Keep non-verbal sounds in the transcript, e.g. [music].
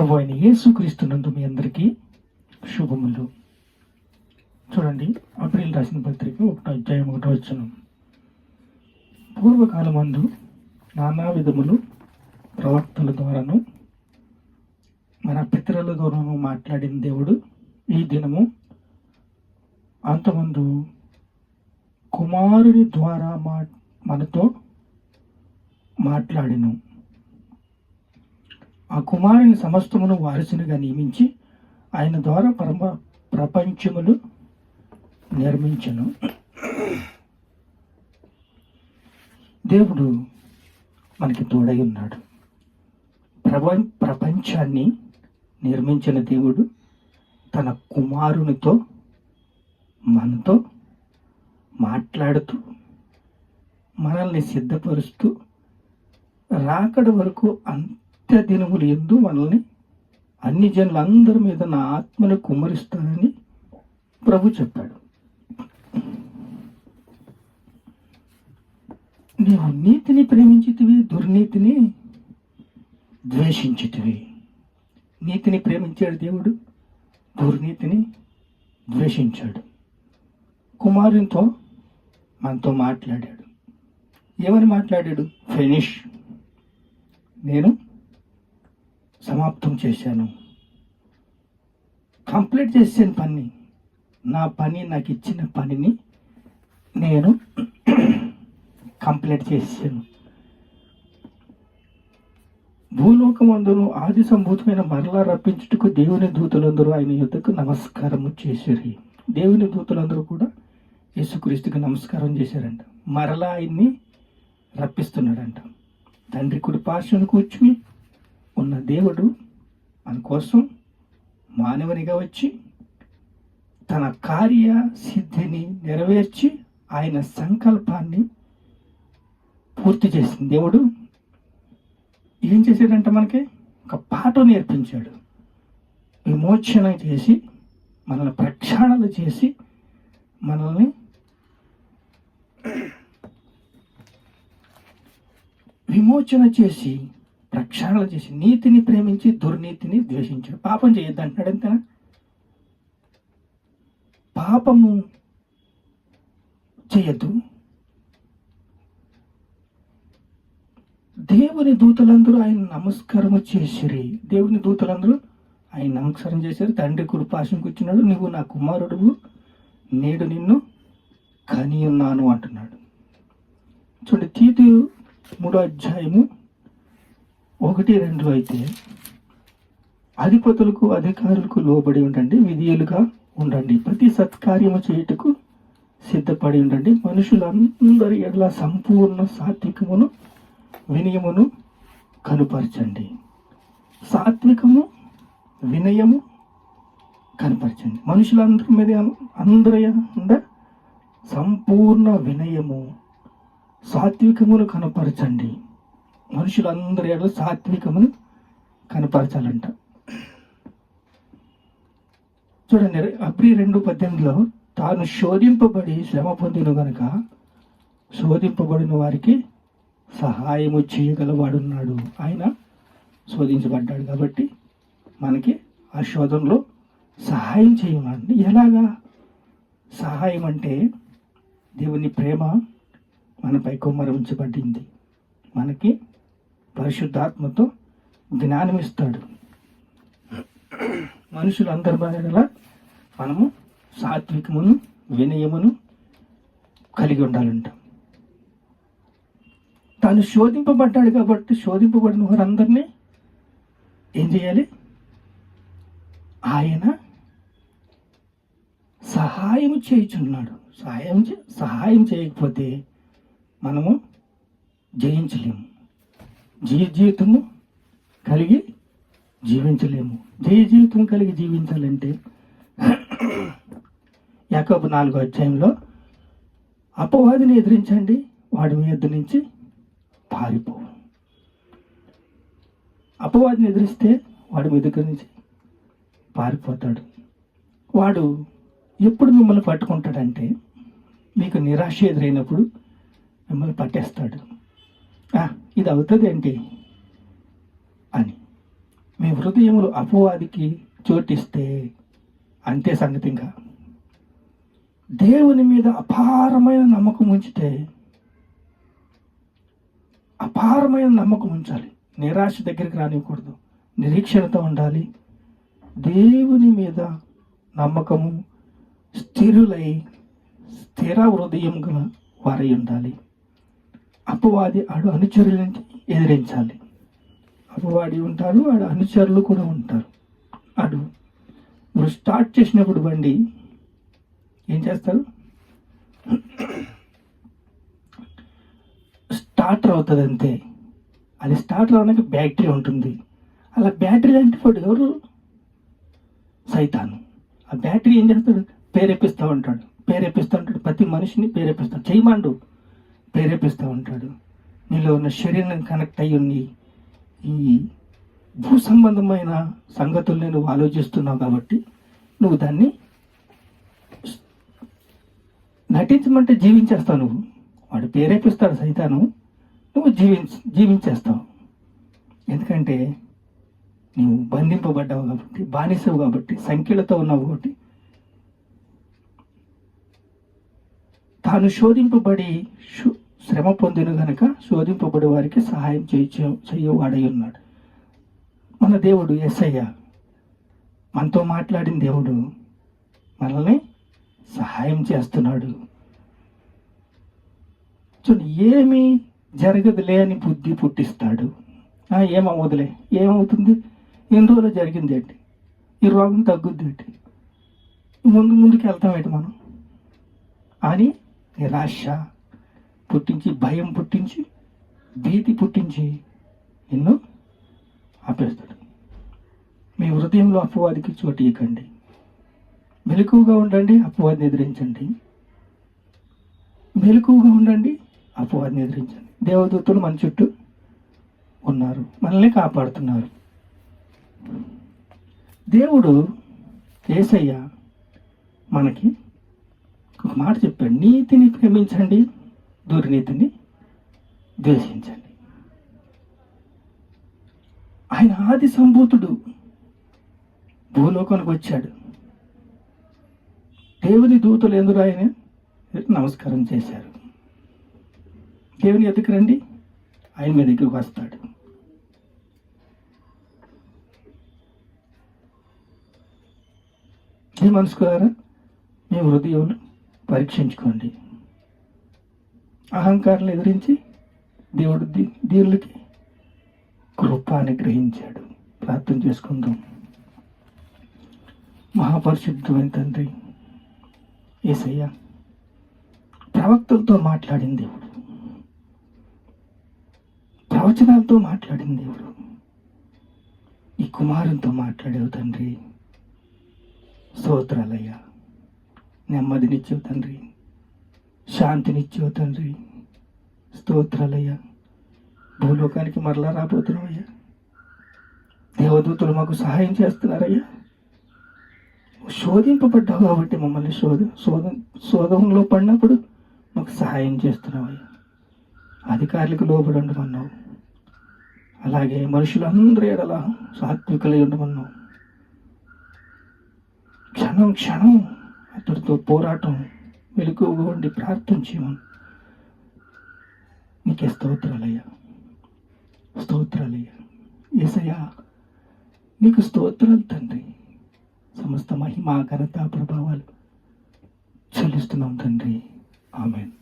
ప్రభు అయిన యేసుక్రీస్తునందు మీ అందరికీ శుభములు. చూడండి అప్రిల్ రాసిన పత్రిక ఒకటో అధ్యాయం ఒకటో పూర్వకాలం పూర్వకాలమందు నానా విధములు ప్రవక్తల ద్వారాను మన పితరుల ద్వారాను మాట్లాడిన దేవుడు ఈ దినము అంతమందు కుమారుని ద్వారా మా మనతో మాట్లాడిను. ఆ కుమారుని సమస్తమును వారసునిగా నియమించి ఆయన ద్వారా పరమ ప్రపంచములు నిర్మించను. దేవుడు మనకి తోడై ఉన్నాడు. ప్రప ప్రపంచాన్ని నిర్మించిన దేవుడు తన కుమారునితో మనతో మాట్లాడుతూ మనల్ని సిద్ధపరుస్తూ రాకడ వరకు నిత్య దినములు ఎందు మనల్ని అన్ని జనులందరి మీద నా ఆత్మను కుమ్మరిస్తానని ప్రభు చెప్పాడు. నీవు నీతిని ప్రేమించితివి దుర్నీతిని ద్వేషించితివి. నీతిని ప్రేమించాడు దేవుడు దుర్నీతిని ద్వేషించాడు. కుమారునితో మనతో మాట్లాడాడు. ఏమని మాట్లాడాడు? ఫినిష్. నేను సమాప్తం చేశాను. కంప్లీట్ చేసాను పని నా పని నాకు ఇచ్చిన పనిని నేను కంప్లీట్ చేశాను భూలోకమందును ఆది సంభూతమైన మరలా రప్పించుటకు దేవుని దూతలందరూ ఆయన యుద్ధకు నమస్కారము చేశారు. దేవుని దూతలందరూ కూడా యేసుక్రీస్తుకి నమస్కారం చేశారంట. మరలా ఆయన్ని రప్పిస్తున్నాడంట. తండ్రి కుడి పార్శ్వను కూర్చుని ఉన్న దేవుడు మన కోసం మానవునిగా వచ్చి తన కార్య సిద్ధిని నెరవేర్చి ఆయన సంకల్పాన్ని పూర్తి చేసింది దేవుడు. ఏం చేశాడంటే మనకి? ఒక పాట నేర్పించాడు. విమోచన చేసి మనల్ని ప్రక్షాళన చేసి మనల్ని విమోచన చేసి రక్షణలు చేసి నీతిని ప్రేమించి దుర్నీతిని ద్వేషించాడు. పాపం చేయొద్దు అంటున్నాడు అంతేనా? పాపము చేయొద్దు. దేవుని దూతలందరూ ఆయన నమస్కారము చేసిరి. దేవుని దూతలందరూ ఆయన నమస్కారం చేశారు తండ్రి కుడిపాశం కూర్చున్నాడు నువ్వు నా కుమారుడు నేడు నిన్ను కని ఉన్నాను అంటున్నాడు. చూడండి తీతు మూడో అధ్యాయము ఒకటి రెండు అయితే అధిపతులకు అధికారులకు లోబడి ఉండండి విధియులుగా ఉండండి. ప్రతి సత్కార్యము చేయుటకు సిద్ధపడి ఉండండి. మనుషులందరి ఎడల సంపూర్ణ సాత్వికమును వినయమును కనుపరచండి. సాత్వికము వినయము కనపరచండి. మనుషులందరి మీద అందరి అంద సంపూర్ణ వినయము సాత్వికమును కనపరచండి. మనుషులందరి ఏడో సాత్వికమును కనపరచాలంట. చూడండి అబ్రి రెండు పద్దెనిమిదిలో తాను శోధింపబడి శ్రమ పొందిన గనుక శోధింపబడిన వారికి సహాయము చేయగలవాడున్నాడు. ఆయన శోధించబడ్డాడు కాబట్టి మనకి ఆ శోధనలో సహాయం చేయమన్నాడు ఎలాగా? సహాయం అంటే దేవుని ప్రేమ మనపై కుమ్మరించబడింది మనకి పరిశుద్ధాత్మతో జ్ఞానం ఇస్తాడు మనుషులందరి బాగా మనము సాత్వికమును వినయమును కలిగి ఉండాలంట. తాను శోధింపబడ్డాడు కాబట్టి శోధింపబడిన వారందరినీ ఏం చేయాలి? ఆయన సహాయం చేయుచున్నాడు. సహాయం చే- సహాయం చేయకపోతే మనము జయించలేము. జయ జీవితము కలిగి జీవించలేము. జయ జీవితం కలిగి జీవించాలంటే [clears throat] యాకబు నాలుగో అధ్యాయంలో అపవాదిని ఎదిరించండి వాడి మీద నుంచి పారిపోవు. అపవాదిని ఎదిరిస్తే వాడి మీ దగ్గర నుంచి పారిపోతాడు. వాడు ఎప్పుడు మిమ్మల్ని పట్టుకుంటాడంటే మీకు నిరాశ ఎదురైనప్పుడు మిమ్మల్ని పట్టేస్తాడు. ఇది అవుతుంది ఏంటి అని. మీ హృదయములు అపవాదికి చోటిస్తే అంతే సంగతి ఇంకా. దేవుని మీద అపారమైన నమ్మకం ఉంచితే అపారమైన నమ్మకం ఉంచాలి. నిరాశ దగ్గరికి రానివ్వకూడదు. నిరీక్షణతో ఉండాలి. దేవుని మీద నమ్మకము స్థిరులై స్థిర హృదయం గల వారై ఉండాలి. అపవాది ఆడు అనుచరులని ఎదిరించాలి. అపవాది ఉంటారు ఆడు అనుచరులు కూడా ఉంటారు. ఆడు ఇప్పుడు స్టార్ట్ చేసినప్పుడు బండి ఏం చేస్తారు? స్టార్టర్ అవుతుంది అంతే. అది స్టార్టర్ అవడానికి బ్యాటరీ ఉంటుంది. అలా బ్యాటరీ అంటే వాడు ఎవరు? సైతాను. ఆ బ్యాటరీ ఏం చేస్తాడు? ప్రేరేపిస్తూ ఉంటాడు. ప్రేరేపిస్తూ ఉంటాడు. ప్రతి మనిషిని ప్రేరేపిస్తాడు. చేయమండు. ప్రేరేపిస్తూ ఉంటాడు. నీలో ఉన్న శరీరం కనెక్ట్ అయ్యి ఉంది ఈ భూ సంబంధమైన సంగతుల్ని నువ్వు ఆలోచిస్తున్నావు కాబట్టి నువ్వు దాన్ని నటించమంటే జీవించేస్తావు నువ్వు. వాడు ప్రేరేపిస్తాడు సైతాను. నువ్వు జీవించ జీవించేస్తావు. ఎందుకంటే నువ్వు బంధింపబడ్డావు కాబట్టి బానిసవు కాబట్టి సంఖ్యలతో ఉన్నావు కాబట్టి తాను శోధింపబడి శ్రమ పొందిన గనక శోధింపబడి వారికి సహాయం చేయ చెయ్యవాడై ఉన్నాడు మన దేవుడు ఎస్ఐ మనతో మాట్లాడిన దేవుడు మనల్ని సహాయం చేస్తున్నాడు. చూడండి ఏమి జరగదులే అని బుద్ధి పుట్టిస్తాడు. ఏమవ్వదులే ఏమవుతుంది? ఎన్ని రోజులు జరిగింది ఏంటి? ఈ రోగం తగ్గుద్ది ఏంటి? ముందు ముందుకు వెళ్తాం ఏంటి మనం? అని నిరాశ పుట్టించి భయం పుట్టించి భీతి పుట్టించి ఎన్నో ఆపేస్తాడు. మీ హృదయంలో అపవాదికి చోటు ఇవ్వకండి మెలకువగా ఉండండి అపవాదిని ఎదిరించండి. మెలకువగా ఉండండి అపవాదిని ఎదిరించండి. దేవదూతలు మన చుట్టూ ఉన్నారు మనల్ని కాపాడుతున్నారు. దేవుడు ఏసయ్య మనకి ఒక మాట చెప్పాడు నీతిని ప్రేమించండి దుర్నీతిని ద్వేషించండి. ఆయన ఆది సంభూతుడు. భూలోకానికి వచ్చాడు. దేవుని దూతలు ఎందుకు ఆయన? నమస్కారం చేశారు. దేవుని ఎదుకు రండి. ఆయన మీ దగ్గరకు వస్తాడు. ఏ మనసుకున్నారా మీ హృదయం పరీక్షించుకోండి. అహంకారాలు ఎదిరించి దేవుడు దీ దీవులకి కృప అనుగ్రహించాడు. ప్రార్థన చేసుకుందాం. మహాపరిశుద్ధమైన తండ్రి ఏసయ్య ప్రవక్తలతో మాట్లాడిన దేవుడు ప్రవచనాలతో మాట్లాడిన దేవుడు ఈ కుమారునితో మాట్లాడేవు తండ్రి. స్తోత్రాలయ్యా నెమ్మదినిచ్చేవు తండ్రి. శాంతినిచ్చావు తండ్రి. స్తోత్రాలయ్యా. భూలోకానికి మరలా రాబోతున్నావయ్యా. దేవదూతలు మాకు సహాయం చేస్తున్నారయ్యా. శోధింపబడ్డావు కాబట్టి మమ్మల్ని శోధ శోధ శోధంలో పడినప్పుడు మాకు సహాయం చేస్తున్నావయ్యా. అధికారులకు లోబడి ఉండమన్నావు అలాగే మనుషులందరూ ఎడల సాత్వికలై ఉండమన్నావు క్షణం క్షణం అతడితో పోరాటం మెలకువగా ఉండి ప్రార్థన చేయమని. నీకే స్తోత్రాలయ్యా. స్తోత్రాలయ్యా. ఏసయ్యా నీకు స్తోత్రాలు తండ్రి. సమస్త మహిమ ఘనత ప్రభావాలు చెల్లిస్తున్నాం తండ్రి. ఆమెను.